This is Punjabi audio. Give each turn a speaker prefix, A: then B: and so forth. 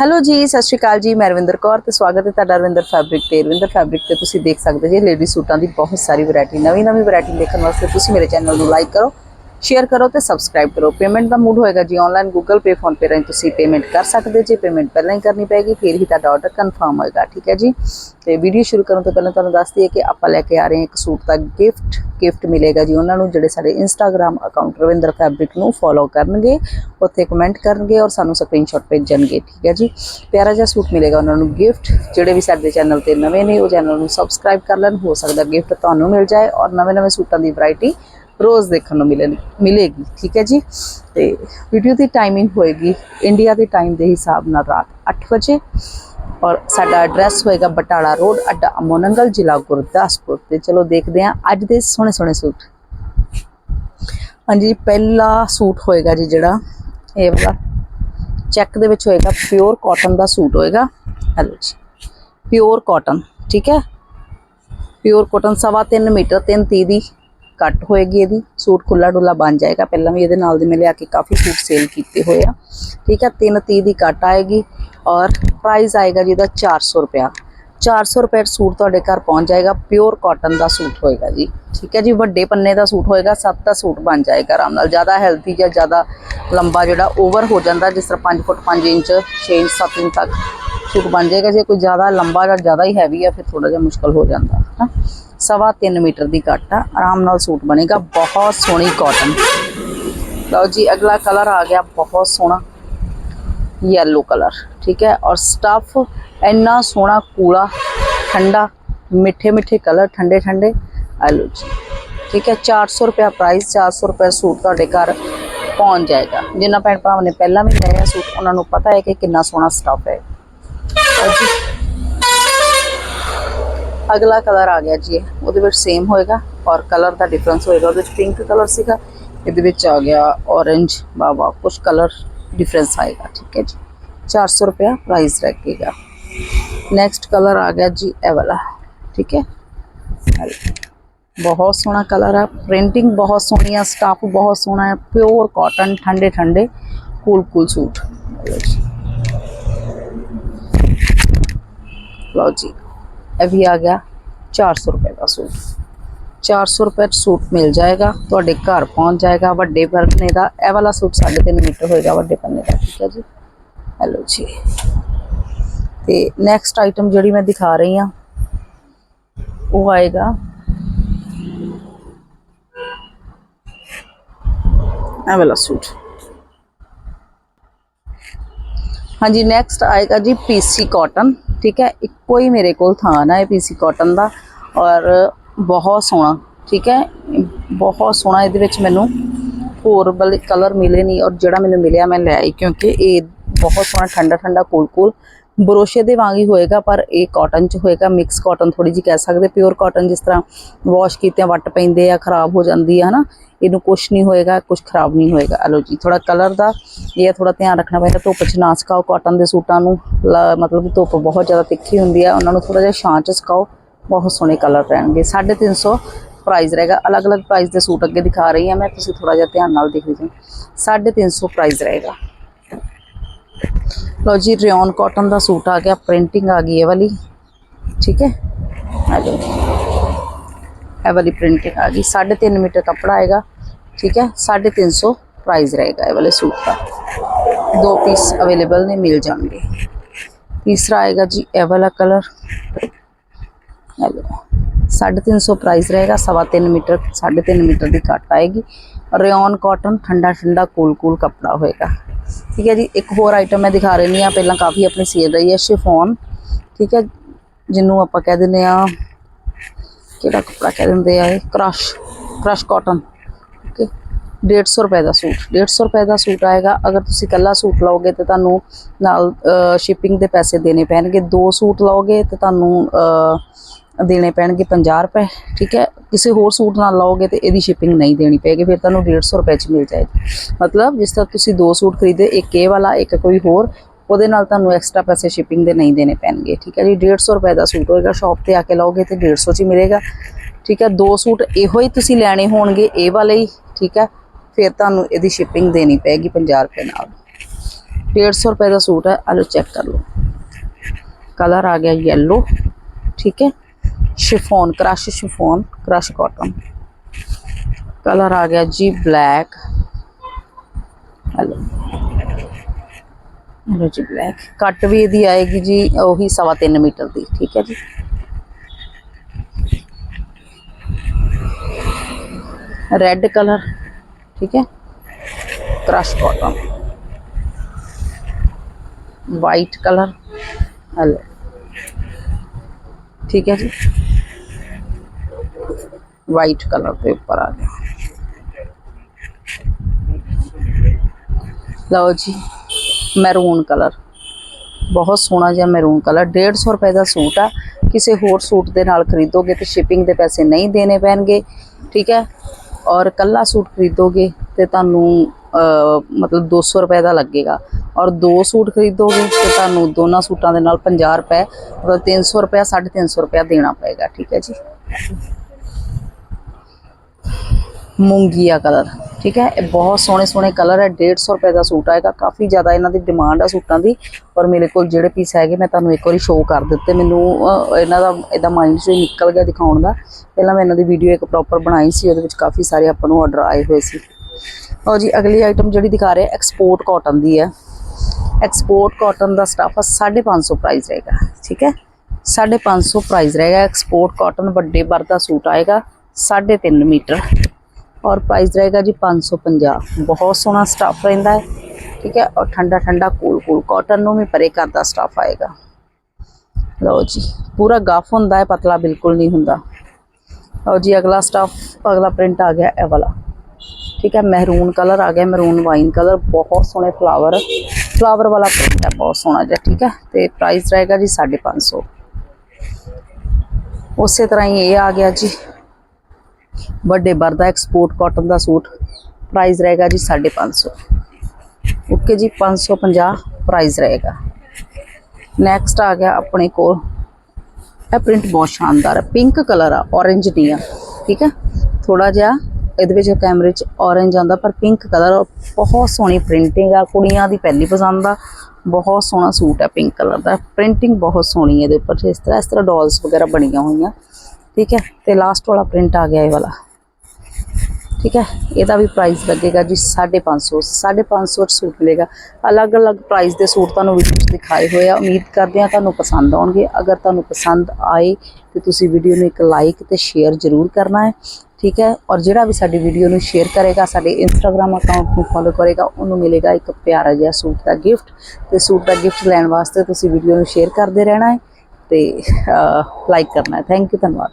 A: ਹੈਲੋ ਜੀ, ਸਤਿ ਸ਼੍ਰੀ ਅਕਾਲ ਜੀ, ਮੈਂ ਰਵਿੰਦਰ ਕੌਰ ਤੇ ਸਵਾਗਤ ਹੈ ਤੁਹਾਡਾ ਰਵਿੰਦਰ ਫੈਬਰਿਕ ਤੇ। ਰਵਿੰਦਰ ਫੈਬਰਿਕ ਤੇ ਤੁਸੀਂ ਦੇਖ ਸਕਦੇ ਜੀ ਲੇਡੀ ਸੂਟਾਂ ਦੀ ਬਹੁਤ ਸਾਰੀ ਵੈਰਾਈਟੀ ਨਵੀਂ ਨਵੀਂ ਵੈਰਾਈਟੀ ਦੇਖਣ ਵਾਸਤੇ ਤੁਸੀਂ ਮੇਰੇ ਚੈਨਲ ਨੂੰ ਲਾਈਕ ਕਰੋ। ਸ਼ੇਅਰ ਕਰੋ ਤੇ ਸਬਸਕ੍ਰਾਈਬ ਕਰੋ। ਪੇਮੈਂਟ ਦਾ ਮੂਡ ਹੋਏਗਾ ਜੀ online Google Pay PhonePe ਰਾਹੀਂ ਤੁਸੀਂ ਪੇਮੈਂਟ ਕਰ ਸਕਦੇ ਜੀ। ਪੇਮੈਂਟ ਪਹਿਲਾਂ ਹੀ ਕਰਨੀ ਪੈਗੀ ਫਿਰ ਹੀ ਤੁਹਾਡਾ ਆਰਡਰ ਕਨਫਰਮ ਹੋਏਗਾ, ਠੀਕ ਹੈ ਜੀ? ਤੇ ਵੀਡੀਓ ਸ਼ੁਰੂ ਕਰਨ ਤੋਂ ਪਹਿਲਾਂ ਤੁਹਾਨੂੰ ਦੱਸਦੀ ਹੈ ਕਿ ਆਪਾਂ ਲੈ ਕੇ ਆ ਰਹੇ ਹਾਂ ਇੱਕ ਸੂਟ ਦਾ ਗਿਫਟ ਗਿਫਟ ਮਿਲੇਗਾ ਜੀ ਉਹਨਾਂ ਨੂੰ, ਜਿਹੜੇ ਸਾਡੇ ਇੰਸਟਾਗ੍ਰam ਅਕਾਊਂਟ ਰਵਿੰਦਰ ਫੈਬਰਿਕ ਨੂੰ ਫੋਲੋ ਕਰਨਗੇ, ਉੱਥੇ ਕਮੈਂਟ ਕਰਨਗੇ ਔਰ ਸਾਨੂੰ ਸਕਰੀਨਸ਼ਾਟ ਭੇਜਣਗੇ, ਠੀਕ ਹੈ ਜੀ? ਪਿਆਰਾ ਜਿਹਾ ਸੂਟ ਮਿਲੇਗਾ ਉਹਨਾਂ ਨੂੰ ਗਿਫਟ ਜਿਹੜੇ ਵੀ ਸਾਡੇ ਚੈਨਲ ਤੇ ਨਵੇਂ ਨੇ, ਉਹ ਚੈਨਲ ਨੂੰ ਸਬਸਕ੍ਰਾਈਬ ਕਰ ਲੈਣ। ਹੋ ਸਕਦਾ ਗਿਫਟ ਤੁਹਾਨੂੰ ਮਿਲ ਜਾਏ ਔਰ ਨਵੇਂ ਨਵੇਂ ਸੂਟਾਂ ਦੀ ਵੈਰਾਈਟੀ ਰੋਜ਼ ਦੇਖਣ ਨੂੰ ਮਿਲਣ, ਮਿਲੇਗੀ, ਠੀਕ ਹੈ ਜੀ? ਤੇ ਵੀਡੀਓ ਦੀ ਟਾਈਮਿੰਗ ਹੋਏਗੀ ਇੰਡੀਆ ਦੇ ਟਾਈਮ ਦੇ ਹਿਸਾਬ ਨਾਲ ਰਾਤ 8 ਵਜੇ ਔਰ ਸਾਡਾ ਐਡਰੈਸ ਹੋਏਗਾ ਬਟਾਲਾ ਰੋਡ ਅੱਡਾ ਅਮੋਨੰਗਲ, ਜ਼ਿਲ੍ਹਾ ਗੁਰਦਾਸਪੁਰ ਤੇ। ਚਲੋ ਦੇਖਦੇ ਹਾਂ ਅੱਜ ਦੇ ਸੋਹਣੇ ਸੋਹਣੇ ਸੂਟ। ਹਾਂਜੀ, ਪਹਿਲਾ ਸੂਟ ਹੋਏਗਾ ਜੀ ਜਿਹੜਾ, ਇਹ ਵਾਲਾ। ਚੈੱਕ ਦੇ ਵਿੱਚ ਹੋਏਗਾ ਪਿਓਰ ਕਾਟਨ ਦਾ ਸੂਟ ਹੋਏਗਾ। ਹੈਲੋ ਜੀ ਪਿਓਰ ਕਾਟਨ ਠੀਕ ਹੈ? ਪਿਓਰ ਕਾਟਨ ਸਵਾ ਤਿੰਨ ਮੀਟਰ 330 ਦੀ ਕੱਟ ਹੋਏਗੀ ਇਹਦੀ, ਸੂਟ ਖੁੱਲਾ ਡੁੱਲਾ ਬਣ ਜਾਏਗਾ। ਪਹਿਲਾਂ ਵੀ ਇਹਦੇ ਨਾਲ ਦੇ ਮੈਂ ਲਿਆ ਕੇ ਕਾਫੀ ਸੂਟ ਸੇਲ ਕੀਤੇ ਹੋਏ ਆ। ਠੀਕ ਹੈ 330 ਦੀ ਕੱਟ ਆਏਗੀ ਔਰ ਪ੍ਰਾਈਸ ਆਏਗਾ ਜੀ ਇਹਦਾ 400 ਰੁਪਿਆ 400 ਰੁਪਏ ਦਾ ਸੂਟ ਤੁਹਾਡੇ ਘਰ ਪਹੁੰਚ ਜਾਏਗਾ ਪਿਓਰ ਕਾਟਨ ਦਾ ਸੂਟ ਹੋਏਗਾ ਜੀ। ਠੀਕ ਹੈ ਜੀ, ਵੱਡੇ ਪੰਨੇ ਦਾ ਸੂਟ ਹੋਏਗਾ, ਸੱਤ ਦਾ ਸੂਟ ਬਣ ਜਾਏਗਾ ਆਰਾਮ ਨਾਲ। ਜ਼ਿਆਦਾ ਹੈਲਥੀ ਜਾਂ ਜ਼ਿਆਦਾ ਲੰਬਾ ਜਿਹੜਾ ਓਵਰ ਹੋ ਜਾਂਦਾ, ਜਿਸ ਤਰ੍ਹਾਂ 5 ਫੁੱਟ 5 ਇੰਚ 6 ਇੰਚ 7 ਇੰਚ ਤੱਕ ਸੂਟ ਬਣ ਜਾਏਗਾ। ਜੇ ਕੋਈ ਜ਼ਿਆਦਾ ਲੰਬਾ ਜਾਂ ਜ਼ਿਆਦਾ ਹੀ ਹੈਵੀ ਆ, ਫਿਰ ਥੋੜਾ ਜਿਹਾ ਮੁਸ਼ਕਲ ਹੋ ਜਾਂਦਾ। ਹੈ ਸਵਾ 3 ਮੀਟਰ ਦੀ ਕੱਟ ਆ ਆਰਾਮ ਨਾਲ ਸੂਟ ਬਣੇਗਾ ਬਹੁਤ ਸੋਹਣੀ ਕਾਟਨ ਲਓ ਜੀ ਅਗਲਾ ਕਲਰ ਆ ਗਿਆ ਬਹੁਤ ਸੋਹਣਾ ਯੈਲੋ ਕਲਰ ਠੀਕ ਹੈ ਔਰ ਸਟਫ ਇੰਨਾ ਸੋਹਣਾ ਕੂਲਾ ਠੰਡਾ ਮਿੱਠੇ ਮਿੱਠੇ ਕਲਰ ਠੰਡੇ ਠੰਡੇ ਆ ਲਓ ਜੀ ਠੀਕ ਹੈ 400 ਰੁਪਿਆ ਪ੍ਰਾਈਸ 400 ਰੁਪਏ ਸੂਟ ਤੁਹਾਡੇ ਘਰ ਪਹੁੰਚ ਜਾਏਗਾ ਜਿਨ੍ਹਾਂ ਭੈਣ ਭਰਾਵਾਂ ਨੇ ਪਹਿਲਾਂ ਵੀ ਲਿਆ ਸੂਟ ਉਹਨਾਂ ਨੂੰ ਪਤਾ ਹੈ ਕਿ ਕਿੰਨਾ ਸੋਹਣਾ ਸਟਫ ਹੈ ਲਓ ਜੀ ਅਗਲਾ ਕਲਰ ਆ ਗਿਆ ਜੀ ਇਹ। ਉਹਦੇ ਵਿੱਚ ਸੇਮ ਹੋਏਗਾ ਔਰ ਕਲਰ ਦਾ ਡਿਫਰੈਂਸ ਹੋਏਗਾ ਉਹਦੇ ਵਿੱਚ ਪਿੰਕ ਕਲਰ ਸੀਗਾ ਇਹਦੇ ਵਿੱਚ ਆ ਗਿਆ orange ਬਾਬਾ ਕੁਝ ਕਲਰ ਡਿਫਰੈਂਸ ਆਏਗਾ ਠੀਕ ਹੈ ਜੀ 400 ਰੁਪਇਆ ਪ੍ਰਾਈਸ ਰੱਖੇਗਾ ਨੈਕਸਟ ਕਲਰ ਆ ਗਿਆ ਜੀ ਇਹ ਵਾਲਾ ਠੀਕ ਹੈ ਇਹ ਲਓ। ਬਹੁਤ ਸੋਹਣਾ ਕਲਰ ਹੈ ਪ੍ਰਿੰਟਿੰਗ ਬਹੁਤ ਸੋਹਣੀ ਹੈ ਸਟਾਫ ਬਹੁਤ ਸੋਹਣਾ ਹੈ ਪਿਓਰ ਕਾਟਨ ਠੰਡੇ ਠੰਡੇ ਕੂਲ ਕੂਲ ਸੂਟ ਇਹ ਲਓ ਜੀ ਲਓ ਜੀ ਇਹ ਵੀ ਆ ਗਿਆ 400 ਰੁਪਏ ਦਾ ਸੂਟ 400 ਰੁਪਏ ਚ ਸੂਟ ਮਿਲ ਜਾਏਗਾ ਤੁਹਾਡੇ ਘਰ ਪਹੁੰਚ ਜਾਏਗਾ ਵੱਡੇ ਪੰਨੇ ਦਾ ਇਹ ਵਾਲਾ ਸੂਟ 3.5 ਮੀਟਰ ਹੋਏਗਾ ਵੱਡੇ ਪੰਨੇ ਦਾ ਠੀਕ ਹੈ ਜੀ ਹੈਲੋ ਜੀ ਤੇ ਨੈਕਸਟ ਆਈਟਮ ਜਿਹੜੀ ਮੈਂ ਦਿਖਾ ਰਹੀ ਹਾਂ ਉਹ ਆਏਗਾ ਇਹ ਵਾਲਾ ਸੂਟ ਹਾਂਜੀ ਨੈਕਸਟ ਆਏਗਾ ਜੀ ਪੀਸੀ ਕਾਟਨ ਠੀਕ ਹੈ? ਇੱਕੋ ਹੀ ਮੇਰੇ ਕੋਲ ਥਾਨ ਹੈ ਪੀਸੀ ਕਾਟਨ ਦਾ ਔਰ ਬਹੁਤ ਸੋਹਣਾ, ਠੀਕ ਹੈ? ਬਹੁਤ ਸੋਹਣਾ ਇਹਦੇ ਵਿੱਚ ਮੈਨੂੰ ਹੋਰ ਬਲ ਕਲਰ ਮਿਲੇ ਨਹੀਂ ਔਰ ਜਿਹੜਾ ਮੈਨੂੰ ਮਿਲਿਆ ਮੈਂ ਲੈ ਆਈ ਕਿਉਂਕਿ ਇਹ ਬਹੁਤ ਸੋਹਣਾ ਠੰਡਾ ਠੰਡਾ ਕੋਲ ਕੋਲ ਬਰੋਸ਼ੇ ਦੇ ਵਾਂਗ ਹੀ ਹੋਏਗਾ, ਪਰ ਇਹ ਕਾਟਨ ਚ ਹੋਏਗਾ ਮਿਕਸ ਕਾਟਨ ਥੋੜੀ ਜੀ ਕਹਿ ਸਕਦੇ ਪਿਓਰ ਕਾਟਨ ਜਿਸ ਤਰ੍ਹਾਂ ਵਾਸ਼ ਕੀਤੇ ਵੱਟ ਪੈਂਦੇ ਆ, ਖਰਾਬ ਹੋ ਜਾਂਦੀ ਆ, ਹਨਾ, ਇਹਨੂੰ ਕੁਝ ਨਹੀਂ ਹੋਏਗਾ ਕੁਝ ਖਰਾਬ ਨਹੀਂ ਹੋਏਗਾ। ਹਲੋ ਜੀ ਥੋੜਾ ਕਲਰ ਦਾ ਇਹ ਥੋੜਾ ਧਿਆਨ ਰੱਖਣਾ ਪੈਂਦਾ, ਧੁੱਪ 'ਚ ਨਾ ਸੁਕਾਓ ਕਾਟਨ ਦੇ ਸੂਟਾਂ ਨੂੰ, ਲ- ਮਤਲਬ ਕਿ ਧੁੱਪ ਬਹੁਤ ਜ਼ਿਆਦਾ ਤਿੱਖੀ ਹੁੰਦੀ ਆ, ਉਹਨਾਂ ਨੂੰ ਥੋੜਾ ਜਿਹਾ ਛਾਂ 'ਚ ਸੁਕਾਓ, ਬਹੁਤ ਸੋਹਣੇ ਕਲਰ ਰਹਿਣਗੇ। 350 ਪ੍ਰਾਈਸ ਰਹੇਗਾ, ਅਲੱਗ-ਅਲੱਗ ਪ੍ਰਾਈਸ ਦੇ ਸੂਟ ਅੱਗੇ ਦਿਖਾ ਰਹੀ ਹਾਂ ਮੈਂ, ਤੁਸੀਂ ਥੋੜਾ ਜਿਹਾ ਧਿਆਨ ਨਾਲ ਦੇਖ ਲਿਓ 350 ਪ੍ਰਾਈਸ ਰਹੇਗਾ। ਲਓ ਜੀ ਰਿਓਨ ਕਾਟਨ ਦਾ ਸੂਟ ਆ ਗਿਆ ਪ੍ਰਿੰਟਿੰਗ ਆ ਗਈ ਹੈ ਵਾਲੀ। ਠੀਕ ਹੈ? ਆ ਲਓ ਇਹ ਵਾਲੀ ਪ੍ਰਿੰਟਿੰਗ ਆ ਗਈ। 3.5 ਮੀਟਰ ਕੱਪੜਾ ਆਏਗਾ, ਠੀਕ ਹੈ? 350 ਪ੍ਰਾਈਸ ਰਹੇਗਾ ਇਹ ਵਾਲੇ ਸੂਟ ਦਾ। ਦੋ ਪੀਸ ਅਵੇਲੇਬਲ ਨੇ, ਮਿਲ ਜਾਣਗੇ। ਤੀਸਰਾ ਆਏਗਾ ਜੀ, ਇਹ ਵਾਲਾ ਕਲਰ ਹੈਲੋ 350 ਪ੍ਰਾਈਸ ਰਹੇਗਾ, ਸਵਾ ਤਿੰਨ ਮੀਟਰ 3.5 ਮੀਟਰ ਦੀ ਕੱਟ ਆਏਗੀ। ਰਿਓਨ ਕਾਟਨ ਠੰਡਾ ਠੰਡਾ, ਕੂਲ ਕੂਲ ਕੱਪੜਾ ਹੋਏਗਾ। ਠੀਕ ਹੈ ਜੀ, ਇੱਕ ਹੋਰ ਆਈਟਮ ਮੈਂ ਦਿਖਾ ਰਹੀ ਹਾਂ, ਪਹਿਲਾਂ ਕਾਫੀ ਆਪਣੀ ਸੇਲ ਰਹੀ ਹੈ ਸ਼ਿਫੋਨ ਠੀਕ ਹੈ, ਜਿਹਨੂੰ ਆਪਾਂ ਕਹਿ ਦਿੰਦੇ ਆ ਕਿਹੜਾ ਕੱਪੜਾ ਕਹਿ ਦਿੰਦੇ ਆ ਇਹ? ਕ੍ਰਸ਼ ਕ੍ਰਸ਼ ਕਾਟਨ ਓਕੇ 150 ਰੁਪਏ ਦਾ ਸੂਟ। 150 ਰੁਪਏ ਦਾ ਸੂਟ ਆਏਗਾ, ਅਗਰ ਤੁਸੀਂ ਇਕੱਲਾ ਸੂਟ ਲਓਗੇ ਤੇ ਤੁਹਾਨੂੰ ਨਾਲ ਸ਼ਿਪਿੰਗ ਦੇ ਪੈਸੇ ਦੇਣੇ ਪੈਣਗੇ। ਦੋ ਸੂਟ ਲਓਗੇ ਤੇ ਤੁਹਾਨੂੰ ਦੇਣੇ ਪੈਣਗੇ 50 ਰੁਪਏ, ਠੀਕ ਹੈ? ਕਿਸੇ ਹੋਰ ਸੂਟ ਨਾਲ ਲਓਗੇ ਤੇ ਇਹਦੀ ਸ਼ਿਪਿੰਗ ਨਹੀਂ ਦੇਣੀ ਪਏਗੀ, ਫਿਰ ਤੁਹਾਨੂੰ 150 ਰੁਪਏ ਚ ਮਿਲ ਜਾਏਗੀ। ਮਤਲਬ ਜਿਸ ਤਰ੍ਹਾਂ ਤੁਸੀਂ ਦੋ ਸੂਟ ਖਰੀਦੇ, ਇੱਕ ਇਹ ਵਾਲਾ, ਇੱਕ ਕੋਈ ਹੋਰ, ਉਹਦੇ ਨਾਲ ਤੁਹਾਨੂੰ ਐਕਸਟਰਾ ਪੈਸੇ ਸ਼ਿਪਿੰਗ ਦੇ ਨਹੀਂ ਦੇਣੇ ਪੈਣਗੇ, ਠੀਕ ਹੈ ਜੀ? 150 ਰੁਪਏ ਦਾ ਸੂਟ ਹੋਏਗਾ ਸ਼ਾਪ ਤੇ ਆ ਕੇ ਲਓਗੇ ਤੇ 150 ਚ ਹੀ ਮਿਲੇਗਾ, ਠੀਕ ਹੈ? ਦੋ ਸੂਟ ਇਹੋ ਹੀ ਤੁਸੀਂ ਲੈਣੇ ਹੋਣਗੇ, ਇਹ ਵਾਲੇ ਹੀ, ਠੀਕ ਹੈ? ਫਿਰ ਤੁਹਾਨੂੰ ਇਹਦੀ ਸ਼ਿਪਿੰਗ ਦੇਣੀ ਪਏਗੀ 50 ਰੁਪਏ ਨਾਲ। 150 ਰੁਪਏ ਦਾ ਸੂਟ ਹੈ ਆ ਲਓ ਚੈੱਕ ਕਰ ਲਓ। ਕਲਰ ਆ ਗਿਆ yellow, ਠੀਕ ਹੈ? Chiffon crush chiffon crush cotton colour ਆ ਗਿਆ ਜੀ ਬਲੈਕ ਹਲੋ ਹਲੋ ਜੀ ਬਲੈਕ ਕੱਟ ਵੀ ਇਹਦੀ ਆਏਗੀ ਜੀ ਉਹੀ ਸਵਾ ਤਿੰਨ ਮੀਟਰ ਦੀ ਠੀਕ ਹੈ ਜੀ ਰੈੱਡ ਕਲਰ ਠੀਕ ਹੈ crush cotton white colour hello ਠੀਕ ਹੈ ਜੀ। ਵਾਈਟ ਕਲਰ ਦੇ ਉੱਪਰ ਆ ਗਿਆ। ਲਓ ਜੀ ਮੈਰੂਨ ਕਲਰ ਬਹੁਤ ਸੋਹਣਾ ਜਿਹਾ ਮੈਰੂਨ ਕਲਰ 150 ਰੁਪਏ ਦਾ ਸੂਟ ਆ। ਕਿਸੇ ਹੋਰ ਸੂਟ ਦੇ ਨਾਲ ਖਰੀਦੋਗੇ ਤੇ ਸ਼ਿਪਿੰਗ ਦੇ ਪੈਸੇ ਨਹੀਂ ਦੇਣੇ ਪੈਣਗੇ। ਠੀਕ ਹੈ? ਔਰ ਕੱਲਾ ਸੂਟ ਖਰੀਦੋਗੇ ਤੇ ਤੁਹਾਨੂੰ ਅਹ, ਮਤਲਬ 200 ਰੁਪਏ ਦਾ ਲੱਗੇਗਾ। ਔਰ ਦੋ ਸੂਟ ਖਰੀਦੋਗੇ ਤੇ ਤੁਹਾਨੂੰ ਦੋਨਾਂ ਸੂਟਾਂ ਦੇ ਨਾਲ 50 ਰੁਪਏ ਮਤਲਬ 300 ਰੁਪਏ 350 ਰੁਪਏ ਦੇਣਾ ਪਏਗਾ, ਠੀਕ ਹੈ ਜੀ? ਮੂੰਗੀਆ ਕਲਰ, ਠੀਕ ਹੈ? ਇਹ ਬਹੁਤ ਸੋਹਣੇ ਸੋਹਣੇ ਕਲਰ ਹੈ 150 ਰੁਪਏ ਦਾ ਸੂਟ ਆਏਗਾ, ਕਾਫੀ ਜ਼ਿਆਦਾ ਇਹਨਾਂ ਦੀ ਡਿਮਾਂਡ ਆ ਸੂਟਾਂ ਦੀ ਔਰ ਮੇਰੇ ਕੋਲ ਜਿਹੜੇ ਪੀਸ ਹੈਗੇ, ਮੈਂ ਤੁਹਾਨੂੰ ਇੱਕ ਵਾਰੀ ਸ਼ੋਅ ਕਰ ਦਿੱਤੇ। ਮੈਨੂੰ ਇਹਨਾਂ ਦਾ, ਇਹਦਾ ਮਾਈਂਡ ਚੋਂ ਨਿਕਲ ਗਿਆ ਦਿਖਾਉਣ ਦਾ। ਪਹਿਲਾਂ ਮੈਂ ਇਹਨਾਂ ਦੀ ਵੀਡੀਓ ਇੱਕ ਪ੍ਰੋਪਰ ਬਣਾਈ ਸੀ, ਉਹਦੇ ਵਿੱਚ ਕਾਫੀ ਸਾਰੇ ਆਪਾਂ ਨੂੰ ਆਰਡਰ ਆਏ ਹੋਏ ਸੀ। ਔਰ ਜੀ, ਅਗਲੀ ਆਈਟਮ ਜਿਹੜੀ ਦਿਖਾ ਰਹੇ ਐਕਸਪੋਰਟ ਕਾਟਨ ਦੀ ਹੈ। ਐਕਸਪੋਰਟ ਕਾਟਨ ਦਾ ਸਟਾਫ ਆ 550 ਪ੍ਰਾਈਸ ਰਹੇਗਾ, ਠੀਕ ਹੈ? 550 ਪ੍ਰਾਈਸ ਰਹੇਗਾ ਐਕਸਪੋਰਟ ਕਾਟਨ ਵੱਡੇ ਬਰ ਦਾ ਸੂਟ ਆਏਗਾ 3.5 ਮੀਟਰ। ਔਰ ਪ੍ਰਾਈਸ ਰਹੇਗਾ ਜੀ 550 ਬਹੁਤ ਸੋਹਣਾ ਸਟਾਫ ਰਹਿੰਦਾ ਹੈ, ਠੀਕ ਹੈ? ਔਰ ਠੰਡਾ ਠੰਡਾ ਕੂਲ ਕੂਲ ਕਾਟਨ ਨੂੰ ਵੀ ਪਰੇ ਕਰਦਾ ਸਟਾਫ ਆਏਗਾ। ਲਓ ਜੀ, ਪੂਰਾ ਗਫ ਹੁੰਦਾ ਹੈ, ਪਤਲਾ ਬਿਲਕੁਲ ਨਹੀਂ ਹੁੰਦਾ। ਲਓ ਜੀ, ਅਗਲਾ ਸਟਾਫ ਅਗਲਾ ਪ੍ਰਿੰਟ ਆ ਗਿਆ ਇਹ ਵਾਲਾ, ਠੀਕ ਹੈ? ਮਹਿਰੂਨ ਕਲਰ ਆ ਗਿਆ ਮਹਿਰੂਨ ਵਾਈਨ ਕਲਰ ਬਹੁਤ ਸੋਹਣੇ ਫਲਾਵਰ ਫਲਾਵਰ ਵਾਲਾ ਪ੍ਰਿੰਟ ਹੈ, ਬਹੁਤ ਸੋਹਣਾ ਜਿਹਾ, ਠੀਕ ਹੈ? ਤੇ ਪ੍ਰਾਈਸ ਰਹੇਗਾ ਜੀ 550 ਉਸੇ ਤਰ੍ਹਾਂ ਹੀ ਇਹ ਆ ਗਿਆ ਜੀ। ਵੱਡੇ ਬਰ ਐਕਸਪੋਰਟ ਕਾਟਨ ਦਾ ਸੂਟ। ਪ੍ਰਾਈਸ ਰਹੇਗਾ ਜੀ 550 ਓਕੇ ਜੀ 550 ਪ੍ਰਾਈਸ ਰਹੇਗਾ। ਨੈਕਸਟ ਆ ਗਿਆ ਆਪਣੇ ਕੋਲ। ਇਹ ਪ੍ਰਿੰਟ ਬਹੁਤ ਸ਼ਾਨਦਾਰ ਹੈ। ਪਿੰਕ ਕਲਰ ਆ, orange ਨਹੀਂ ਆ ਠੀਕ ਹੈ? ਥੋੜਾ ਜਿਹਾ ਇਹਦੇ ਵਿੱਚ ਕੈਮਰੇ 'ਚ orange ਆਉਂਦਾ, ਪਰ ਪਿੰਕ ਕਲਰ ਬਹੁਤ ਸੋਹਣੀ ਪ੍ਰਿੰਟਿੰਗ ਆ, ਕੁੜੀਆਂ ਦੀ ਪਹਿਲੀ ਪਸੰਦ ਆ। ਬਹੁਤ ਸੋਹਣਾ ਸੂਟ ਹੈ ਪਿੰਕ ਕਲਰ ਦਾ। ਪ੍ਰਿੰਟਿੰਗ ਬਹੁਤ ਸੋਹਣੀ ਹੈ ਇਹਦੇ ਉੱਪਰ। ਇਸ ਤਰ੍ਹਾਂ ਇਸ ਤਰ੍ਹਾਂ ਡਾਲਸ ਵਗੈਰਾ ਬਣੀਆਂ ਹੋਈਆਂ। ਠੀਕ ਹੈ? ਤੇ ਲਾਸਟ ਵਾਲਾ ਪ੍ਰਿੰਟ ਆ ਗਿਆ ਇਹ ਵਾਲਾ। ਠੀਕ ਹੈ? ਇਹਦਾ ਵੀ ਪ੍ਰਾਈਸ ਲੱਗੇਗਾ ਜੀ 550 550 ਸੂਟ ਮਿਲੇਗਾ। ਅਲੱਗ-ਅਲੱਗ ਪ੍ਰਾਈਸ ਦੇ ਸੂਟ ਤੁਹਾਨੂੰ ਵੀਡੀਓ ਵਿੱਚ ਦਿਖਾਏ ਹੋਏ ਆ। ਉਮੀਦ ਕਰਦੇ ਹਾਂ ਤੁਹਾਨੂੰ ਪਸੰਦ ਆਉਣਗੇ। ਅਗਰ ਤੁਹਾਨੂੰ ਪਸੰਦ ਆਏ ਤੇ ਤੁਸੀਂ ਵੀਡੀਓ ਨੂੰ ਇੱਕ ਲਾਈਕ ਤੇ ਸ਼ੇਅਰ ਜ਼ਰੂਰ ਕਰਨਾ ਹੈ। ਠੀਕ ਹੈ? ਔਰ ਜਿਹੜਾ ਵੀ ਸਾਡੀ ਵੀਡੀਓ ਨੂੰ ਸ਼ੇਅਰ ਕਰੇਗਾ, ਸਾਡੇ ਇੰਸਟਾਗ੍ਰam ਅਕਾਊਂਟ ਨੂੰ ਫੋਲੋ ਕਰੇਗਾ, ਉਹਨੂੰ ਮਿਲੇਗਾ ਇੱਕ ਪਿਆਰਾ ਜਿਹਾ ਸੂਟ ਦਾ ਗਿਫਟ ਤੇ ਸੂਟ ਦਾ ਗਿਫਟ ਲੈਣ ਵਾਸਤੇ ਤੁਸੀਂ ਵੀਡੀਓ ਨੂੰ ਸ਼ੇਅਰ ਕਰਦੇ ਰਹਿਣਾ ਹੈ ਤੇ ਲਾਈਕ ਕਰਨਾ ਹੈ। ਥੈਂਕ ਯੂ ਧੰਨਵਾਦ।